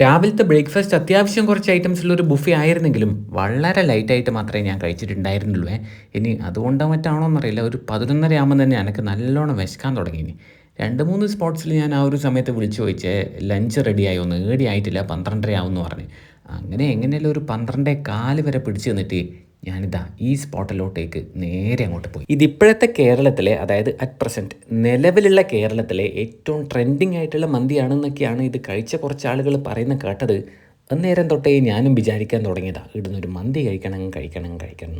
രാവിലത്തെ ബ്രേക്ക്ഫാസ്റ്റ് അത്യാവശ്യം കുറച്ച് ഐറ്റംസുള്ള ഒരു ബുഫേ ആയിരുന്നെങ്കിലും വളരെ ലൈറ്റായിട്ട് മാത്രമേ ഞാൻ കഴിച്ചിട്ടുണ്ടായിരുന്നുള്ളൂ. ഇനി അതുകൊണ്ടോ മറ്റാണോ എന്നറിയില്ല. ഒരു പതിനൊന്നര ആകുമ്പോൾ തന്നെ എനിക്ക് നല്ലോണം വിശക്കാൻ തുടങ്ങി രണ്ട് മൂന്ന് സ്പോട്ട്സിൽ ഞാൻ ആ ഒരു സമയത്ത് വിളിച്ചു ചോദിച്ചേ ലഞ്ച് റെഡിയായോ ഒന്ന് ഏടി ആയിട്ടില്ല. പന്ത്രണ്ടര ആവും എന്ന് പറഞ്ഞ്. അങ്ങനെ എങ്ങനെയല്ല ഒരു പന്ത്രണ്ടേ കാൽ വരെ പിടിച്ചു നിന്നിട്ട് ഞാനിതാ ഈ സ്പോട്ടിലോട്ടേക്ക് നേരെ അങ്ങോട്ട് പോയി. ഇതിപ്പോഴത്തെ കേരളത്തിലെ അതായത് അറ്റ് പ്രസന്റ് നിലവിലുള്ള കേരളത്തിലെ ഏറ്റവും ട്രെൻഡിങ് ആയിട്ടുള്ള മന്തിയാണെന്നൊക്കെയാണ് ഇത് കഴിച്ച കുറച്ച് ആളുകൾ പറയുന്ന കേട്ടത്. അന്നേരം തൊട്ടേ ഞാനും വിചാരിക്കാൻ തുടങ്ങിയതാണ് ഇവിടുന്നൊരു മന്തി കഴിക്കണം കഴിക്കണം കഴിക്കണം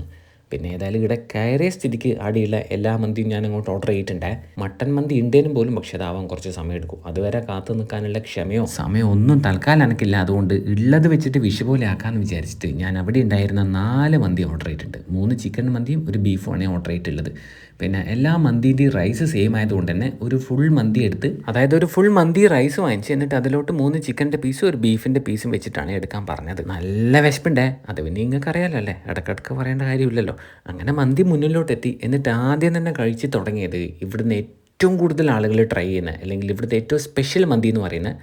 പിന്നെ ഏതായാലും ഇവിടെ കയറിയ സ്ഥിതിക്ക് അടിയുള്ള എല്ലാ മന്തിയും ഞാൻ അങ്ങോട്ട് ഓർഡർ ചെയ്തിട്ടുണ്ട്. മട്ടൻ മന്തി ഉണ്ടേനും പോലും പക്ഷെ അതാവാൻ കുറച്ച് സമയം എടുക്കും. അതുവരെ കാത്തു നിൽക്കാനുള്ള ക്ഷമയോ? സമയം ഒന്നും തൽക്കാലം എനിക്കില്ല. അതുകൊണ്ട് ഉള്ളത് വെച്ചിട്ട് വിഷു പോലെ ആക്കാമെന്ന് വിചാരിച്ചിട്ട് ഞാൻ അവിടെ ഉണ്ടായിരുന്ന നാല് മന്തി ഓർഡർ ചെയ്തിട്ടുണ്ട്. മൂന്ന് ചിക്കൻ മന്തിയും ഒരു ബീഫുമാണ് ഓർഡർ ചെയ്തിട്ടുള്ളത്. പിന്നെ എല്ലാ മന്തിന്റെയും റൈസ് സെയിം ആയതുകൊണ്ട് തന്നെ ഒരു ഫുൾ മന്തി എടുത്ത് അതായത് ഒരു ഫുൾ മന്തി റൈസ് വാങ്ങിച്ച് എന്നിട്ട് അതിലോട്ട് മൂന്ന് ചിക്കന്റെ പീസും ഒരു ബീഫിന്റെ പീസും വെച്ചിട്ടാണ് എടുക്കാൻ പറഞ്ഞത്. നല്ല വിശപ്പുണ്ടേ. അത് പിന്നെ നിങ്ങൾക്ക് അറിയാലോ അല്ലേ? ഇടക്കിടക്ക് പറയേണ്ട കാര്യമില്ലല്ലോ. അങ്ങനെ മന്തി മുന്നിലോട്ട് എത്തി എന്നിട്ട് ആദ്യം തന്നെ കഴിച്ച് തുടങ്ങിയത് ഇവിടുന്ന് ഏറ്റവും കൂടുതൽ ആളുകൾ ട്രൈ ചെയ്യുന്ന അല്ലെങ്കിൽ ഇവിടുത്തെ ഏറ്റവും സ്പെഷ്യൽ മന്തി എന്ന് പറയുന്നത്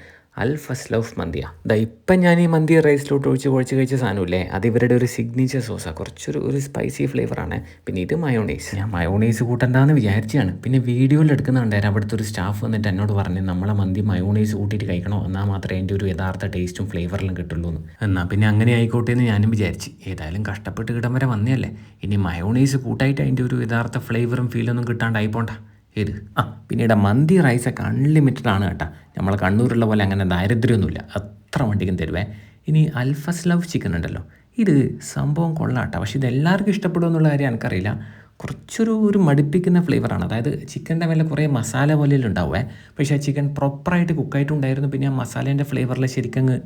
അൽ ഫസ്ലൗഫ് മന്തിയ. ദാ ഇപ്പം ഞാൻ ഈ മന്തി റൈസിലോട്ട് ഒഴിച്ച് കുഴച്ച് കഴിച്ച സാധനമില്ലേ? അത് ഇവരുടെ ഒരു സിഗ്നേച്ചർ സോസാണ് കുറച്ചൊരു ഒരു സ്പൈസി ഫ്ലേവറാണ് പിന്നെ ഇത് മയോണൈസ് ഞാൻ മയോണൈസ് കൂട്ടണ്ടെന്ന് വിചാരിച്ചാണ് പിന്നെ വീഡിയോയിൽ എടുക്കുന്നുണ്ടായിരുന്നു അവിടുത്തെ ഒരു സ്റ്റാഫ് വന്നിട്ട് എന്നോട് പറഞ്ഞു നമ്മളെ മന്തി മയോണൈസ് കൂട്ടിയിട്ട് കഴിക്കണോ? എന്നാൽ മാത്രമേ അതിന്റെ ഒരു യഥാർത്ഥ ടേസ്റ്റും ഫ്ലേവറിലും കിട്ടുള്ളൂ എന്ന്. എന്നാൽ പിന്നെ അങ്ങനെ ആയിക്കോട്ടെ എന്ന് ഞാനും വിചാരിച്ച്. ഏതായാലും കഷ്ടപ്പെട്ട് കിടം വരെ വന്നതല്ലേ? ഇനി മയോണൈസ് കൂട്ടായിട്ട് അതിന്റെ ഒരു യഥാർത്ഥ ഫ്ലേവറും ഫീലൊന്നും കിട്ടാണ്ടായി പോണ്ട. ഏത്? ആ പിന്നീട് മന്തി റൈസൊക്കെ അൺലിമിറ്റഡ് ആണ് കേട്ടോ. നമ്മളെ കണ്ണൂരുള്ള പോലെ അങ്ങനെ ദാരിദ്ര്യമൊന്നുമില്ല. അത്ര വണ്ടിക്കും തരുവേ. ഇനി അൽഫസ് ലവ് ചിക്കൻ ഉണ്ടല്ലോ. ഇത് സംഭവം കൊള്ളാട്ടോ പക്ഷെ ഇത് എല്ലാവർക്കും ഇഷ്ടപ്പെടുമോ എന്നുള്ള കാര്യം എനിക്കറിയില്ല. കുറച്ചൊരു ഒരു മടുപ്പിക്കുന്ന ഫ്ലേവറാണ് അതായത് ചിക്കന്റെ മേലെ കുറേ മസാല പോലെ ഉണ്ടാവുമേ പക്ഷേ ആ ചിക്കൻ പ്രോപ്പറായിട്ട് കുക്കായിട്ടുണ്ടായിരുന്നു പിന്നെ ആ മസാലേന്റെ ഫ്ലേവറിൽ ശരിക്കങ്ങ്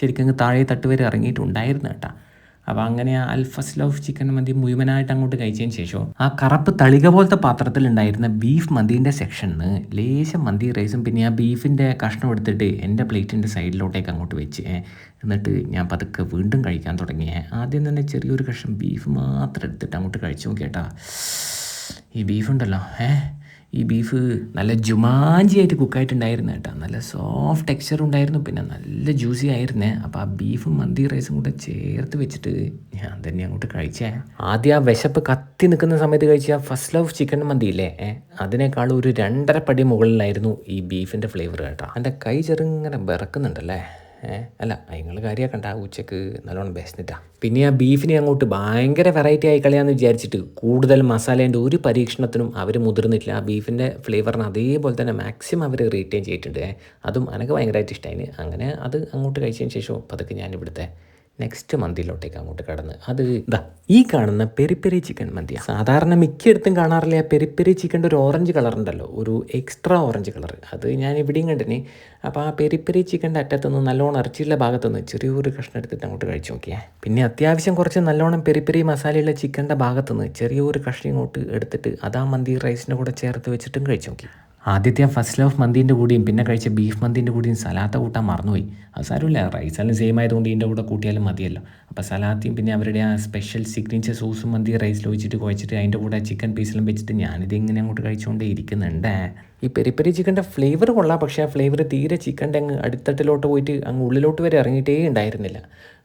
ശരിക്കങ്ങ് താഴെ തട്ട് വരെ ഇറങ്ങിയിട്ടുണ്ടായിരുന്നു കേട്ടോ. അപ്പോൾ അങ്ങനെ ആ അൽഫസ് ലോഫ് ചിക്കൻ മന്തി മുഴുവനായിട്ട് അങ്ങോട്ട് കഴിച്ചതിന് ശേഷം ആ കറപ്പ് തളിക പോലത്തെ പാത്രത്തിൽ ഉണ്ടായിരുന്ന ബീഫ് മന്തിന്റെ സെക്ഷനിൽ ലേശം മന്തി റൈസും പിന്നെ ആ ബീഫിന്റെ കഷ്ണം എടുത്തിട്ട് എന്റെ പ്ലേറ്റിന്റെ സൈഡിലോട്ടേക്ക് അങ്ങോട്ട് വെച്ച് എന്നിട്ട് ഞാൻ പതുക്കെ വീണ്ടും കഴിക്കാൻ തുടങ്ങിയേ ആദ്യം തന്നെ ചെറിയൊരു കഷ്ണം ബീഫ് മാത്രം എടുത്തിട്ട് അങ്ങോട്ട് കഴിച്ചു നോക്കിയേട്ടാ ഈ ബീഫ് ഉണ്ടല്ലോ ഏ ഈ ബീഫ് നല്ല ജുമാഞ്ചിയായിട്ട് കുക്കായിട്ടുണ്ടായിരുന്നു കേട്ടോ. നല്ല സോഫ്റ്റ് ടെക്സ്ചർ ഉണ്ടായിരുന്നു. പിന്നെ നല്ല ജ്യൂസി ആയിരുന്നേ. അപ്പോൾ ആ ബീഫും മന്തി റൈസും കൂടെ ചേർത്ത് വെച്ചിട്ട് ഞാൻ തന്നെ അങ്ങോട്ട് കഴിച്ചേ. ആദ്യം ആ വിശപ്പ് കത്തി നിൽക്കുന്ന സമയത്ത് കഴിച്ച ഫസ്റ്റ് ലവ് ചിക്കൻ മന്തി ഇല്ലേ? അതിനേക്കാളും ഒരു രണ്ടര പടി മുകളിലായിരുന്നു ഈ ബീഫിന്റെ ഫ്ലേവർ കേട്ടോ. എന്റെ കൈ ചെറുങ്ങനെ വിറക്കുന്നുണ്ടല്ലേ? അല്ല നിങ്ങൾ കാര്യമാക്കണ്ട ഉച്ചയ്ക്ക് നല്ലോണം ബെസ്റ്റിട്ടാ പിന്നെ ആ ബീഫിനെ അങ്ങോട്ട് ഭയങ്കര വെറൈറ്റി ആയി കളയാന്ന് വിചാരിച്ചിട്ട് കൂടുതൽ മസാലേന്റെ ഒരു പരീക്ഷണത്തിനും അവർ മുതിർന്നിട്ടില്ല. ആ ബീഫിന്റെ ഫ്ലേവറിന് അതേപോലെ തന്നെ മാക്സിമം അവർ റീറ്റെയിൻ ചെയ്തിട്ടുണ്ട്. അതും എനിക്ക് ഭയങ്കരമായിട്ട് ഇഷ്ടമായി അങ്ങനെ അത് അങ്ങോട്ട് കഴിച്ചതിന് ശേഷം പതുക്കെ ഞാൻ ഇവിടുത്തെ നെക്സ്റ്റ് മന്തിയിലോട്ടേക്ക് അങ്ങോട്ട് കടന്ന്. അത് ഇതാ ഈ കാണുന്ന പെരി പെരി ചിക്കൻ മന്തി സാധാരണ മിക്കയിടത്തും കാണാറില്ല പെരി പെരി ചിക്കന്റെ ഒരു ഓറഞ്ച് കളർ ഉണ്ടല്ലോ ഒരു എക്സ്ട്രാ ഓറഞ്ച് കളർ അത് ഞാൻ ഇവിടെയും കണ്ടിന്. അപ്പോൾ ആ പെരി പെരി ചിക്കന്റെ അറ്റത്തുനിന്ന് നല്ലോണം ഇറച്ചിയുള്ള ഭാഗത്തുനിന്ന് ചെറിയൊരു കഷ്ണം എടുത്തിട്ട് അങ്ങോട്ട് കഴിച്ചു നോക്കിയാൽ പിന്നെ അത്യാവശ്യം കുറച്ച് നല്ലോണം പെരി പെരി മസാലയുള്ള ചിക്കന്റെ ഭാഗത്തുനിന്ന് ചെറിയൊരു കഷ്ണം ഇങ്ങോട്ട് എടുത്തിട്ട് അത് മന്തി റൈസിന്റെ കൂടെ ചേർത്ത് വെച്ചിട്ടും കഴിച്ചു നോക്കി. ആദ്യത്തെ ആ ഫസ്റ്റ് ലവ് മന്തിന്റെ കൂടിയും പിന്നെ കഴിച്ച ബീഫ് മന്തിന്റെ കൂടിയും സലാത്ത കൂട്ടാൻ മറന്നുപോയി. അത് സാരമില്ല റൈസെല്ലാം സെയിം ആയതുകൊണ്ട് ഇതിന്റെ കൂടെ കൂട്ടിയാലും മതിയല്ലോ. അപ്പോൾ സലാത്തിയും പിന്നെ അവരുടെ ആ സ്പെഷ്യൽ സിഗ്നേച്ചർ സോസും മന്തി റൈസിൽ ഒഴിച്ചിട്ട് കുഴച്ചിട്ട് അതിന്റെ കൂടെ ചിക്കൻ പീസിലും വെച്ചിട്ട് ഞാനിത് ഇങ്ങനെ അങ്ങോട്ട് കഴിച്ചുകൊണ്ടേ ഇരിക്കുന്നുണ്ട്. ഈ പെരി പെരി ചിക്കന്റെ ഫ്ലേവർ കൊള്ളാം പക്ഷേ ആ ഫ്ലേവർ തീരെ ചിക്കന്റെ അങ്ങ് അടിത്തട്ടിലോട്ട് പോയിട്ട് അങ്ങ് ഉള്ളിലോട്ട് വരെ ഇറങ്ങിയിട്ടേ ഉണ്ടായിരുന്നില്ല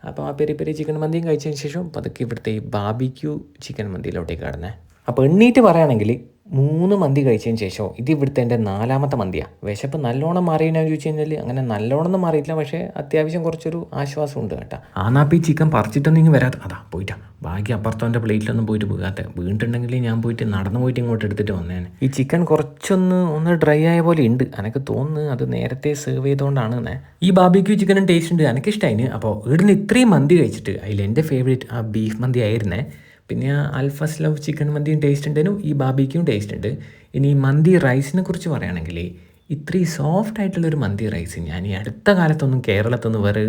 അപ്പോൾ ആ പെരി പെരി ചിക്കൻ മന്തിയും കഴിച്ചതിന് ശേഷം പതുക്കെ ഇവിടുത്തെ ബാബിക്യൂ ചിക്കൻ മന്തിയിലോട്ടേക്ക് കടന്നേ. അപ്പോൾ എണ്ണീറ്റ് പറയുകയാണെങ്കിൽ മൂന്ന് മന്തി കഴിച്ചതിന് ശേഷം ഇത് ഇവിടുത്തെ എന്റെ നാലാമത്തെ മന്തിയാണ് വിശപ്പ് നല്ലോണം മാറിയെന്ന് ചോദിച്ചു കഴിഞ്ഞാൽ അങ്ങനെ നല്ലോണം ഒന്നും മാറിയിട്ടില്ല പക്ഷേ അത്യാവശ്യം കുറച്ചൊരു ആശ്വാസം ഉണ്ട് കേട്ടോ. ആനാപ്പി ഈ ചിക്കൻ പറിച്ചിട്ടൊന്നും ഇങ്ങനെ വരാത്ത അതാ പോയിട്ടാ. ബാക്കി അപ്പുറത്തവന്റെ പ്ലേറ്റിലൊന്നും പോയിട്ട് പോകാത്ത. വീണ്ടുണ്ടെങ്കിൽ ഞാൻ പോയിട്ട് നടന്നു പോയിട്ട് ഇങ്ങോട്ട് എടുത്തിട്ട് വന്നേനെ. ഈ ചിക്കൻ കുറച്ചൊന്ന് ഒന്ന് ഡ്രൈ ആയ പോലെ ഉണ്ട്. എനിക്ക് തോന്നുന്നു അത് നേരത്തെ സെർവ് ചെയ്തുകൊണ്ടാണ് ഈ ബാബിക്യൂ ചിക്കനും ടേസ്റ്റ് ഉണ്ട്. എനിക്ക് ഇഷ്ടമായിന് അപ്പോൾ ഇവിടുന്ന് ഇത്രയും മന്തി കഴിച്ചിട്ട് അതിൽ എന്റെ ഫേവറേറ്റ് ആ ബീഫ് മന്തി ആയിരുന്നേ പിന്നെ ആ അൽഫസ് ലവ് ചിക്കൻ മന്തിയും ടേസ്റ്റ് ഉണ്ടെങ്കിലും ഈ ബാബിക്കും ടേസ്റ്റ് ഉണ്ട്. ഇനി മന്തി റൈസിനെ കുറിച്ച് പറയുകയാണെങ്കിൽ ഇത്രയും സോഫ്റ്റ് ആയിട്ടുള്ളൊരു മന്തി റൈസ് ഞാൻ ഈ അടുത്ത കാലത്തൊന്നും കേരളത്തൊന്നും വേറെ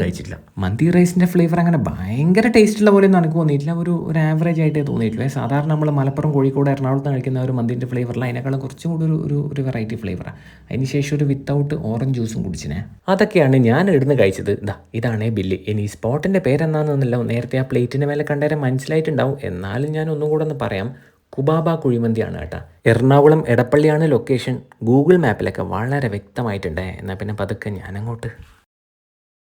കഴിച്ചിട്ടില്ല. മന്തി റൈസിന്റെ ഫ്ലേവർ അങ്ങനെ ഭയങ്കര ടേസ്റ്റുള്ള പോലെ ഒന്നും എനിക്ക് തോന്നിയിട്ടില്ല. ഒരു ഒരു ആവറേജ് ആയിട്ടേ തോന്നിയിട്ടില്ല സാധാരണ നമ്മൾ മലപ്പുറം കോഴിക്കോട് എറണാകുളത്ത് കഴിക്കുന്ന ഒരു മന്തിന്റെ ഫ്ലേവറിൽ അതിനേക്കാളും കുറച്ചും കൂടി ഒരു ഒരു വെറൈറ്റി ഫ്ലേവറാണ് അതിന് ശേഷം ഒരു വിത്തൗട്ട് ഓറഞ്ച് ജ്യൂസും കുടിച്ചിനെ. അതൊക്കെയാണ് ഞാൻ ഇടുന്ന് കഴിച്ചത്. ഇതാ ഇതാണ് ബില്ല്. ഇനി സ്പോട്ടിന്റെ പേരെന്താണെന്നല്ല നേരത്തെ ആ പ്ലേറ്റിന്റെ മേലെ കണ്ടേരം മനസ്സിലായിട്ടുണ്ടാവും. എന്നാലും ഞാൻ ഒന്നും കൂടെ ഒന്ന് പറയാം. കുബാബ കുഴിമന്തിയാണ് കേട്ടോ. എറണാകുളം എടപ്പള്ളിയാണ് ലൊക്കേഷൻ ഗൂഗിൾ മാപ്പിലൊക്കെ വളരെ വ്യക്തമായിട്ടുണ്ട്. എന്നാൽ പിന്നെ പതുക്കെ ഞാനങ്ങോട്ട്